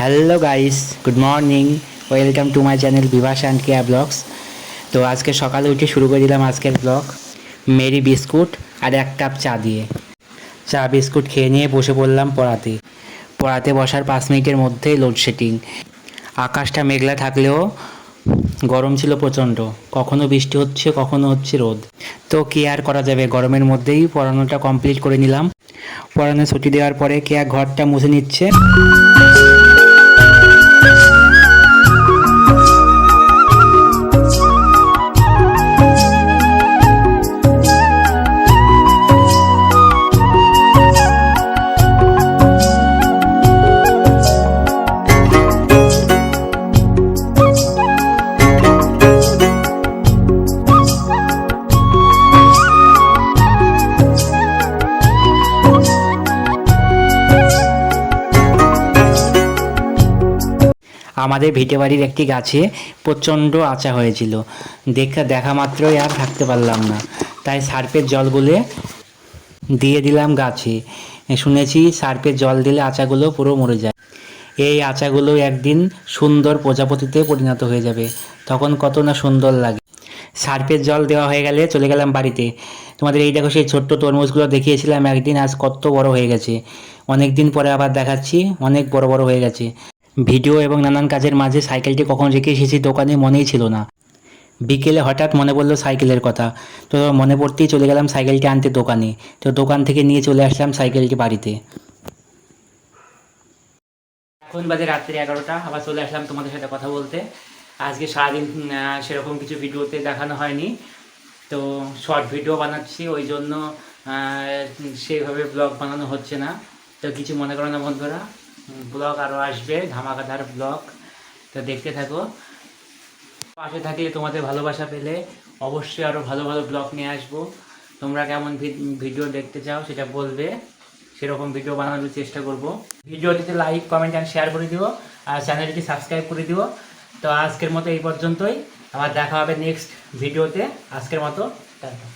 Hello guys good morning welcome to my channel Bibhas and Keya blogs তো আজকে সকালে উঠে শুরু করে দিলাম আজকের ব্লগ মেরি বিস্কুট আর এক কাপ চা দিয়ে। চা, বিস্কুট খেয়ে নিয়ে বসে পড়লাম পড়াতে। পড়াতে বসার পাঁচ মিনিটের মধ্যেই লোডশেডিং আকাশটা মেঘলা থাকলেও গরম ছিল প্রচণ্ড। কখনো বৃষ্টি হচ্ছে, কখনো হচ্ছে রোদ। তো কি আর করা যাবে? গরমের মধ্যেই পড়ানোটা কমপ্লিট করে নিলাম। পড়ানো ছুটি দেওয়ার পরে কে ঘরটা মুছে নিচ্ছে? আমাদের ভিটে বাড়ির একটি গাছে প্রচণ্ড আচা হয়েছিল। দেখা দেখা মাত্রই আর থাকতে পারলাম না। তাই সার্পের জল গুলে দিয়ে দিলাম গাছে। শুনেছি সার্পের জল দিলে আচাগুলো পুরো মরে যায়। এই আচাগুলো একদিন সুন্দর প্রজাপতিতে পরিণত হয়ে যাবে। তখন কত না সুন্দর লাগে। সার্পের জল দেওয়া হয়ে গেলে চলে গেলাম বাড়িতে। তোমাদের এই দেখো সেই ছোট্ট তরমুজগুলো দেখিয়েছিলাম একদিন, আজ কত বড় হয়ে গেছে। অনেক দিন পরে আবার দেখাচ্ছি, অনেক বড় বড় হয়ে গেছে। ভিডিও এবং নানান কাজের মাঝে সাইকেলটি কখন রেখে এসেছি দোকানে মনেই ছিল না। বিকেলে হঠাৎ মনে পড়ল সাইকেলের কথা। তো মনে পড়তেই চলে গেলাম সাইকেলটি আনতে দোকানে। তো দোকান থেকে নিয়ে চলে আসলাম সাইকেলটি বাড়িতে। এখন বাজে রাত্রি এগারোটা, আবার চলে আসলাম তোমাদের সাথে কথা বলতে। আজকে সারাদিন সেরকম কিছু ভিডিওতে দেখানো হয়নি। তো শর্ট ভিডিও বানাচ্ছি, ওই জন্য সেভাবে ব্লগ বানানো হচ্ছে না। তো কিছু মনে করো না বন্ধুরা। ব্লগ আরও আসবে ধামাকাধার ব্লগ। তো দেখতে থাকো। পাশে থাকলে তোমাদের ভালোবাসা পেলে অবশ্যই আরও ভালো ভালো ব্লগ নিয়ে আসব। তোমরা কেমন ভিডিও দেখতে চাও সেটা বলবে। সেরকম ভিডিও বানানোর চেষ্টা করব। ভিডিওটিতে লাইক কমেন্ট অ্যান্ড শেয়ার করে দিও। আর চ্যানেলটি সাবস্ক্রাইব করে দিও। তো আজকের মতো এই পর্যন্তই। আবার দেখা হবে নেক্সট ভিডিওতে আজকের মতো, টাটা।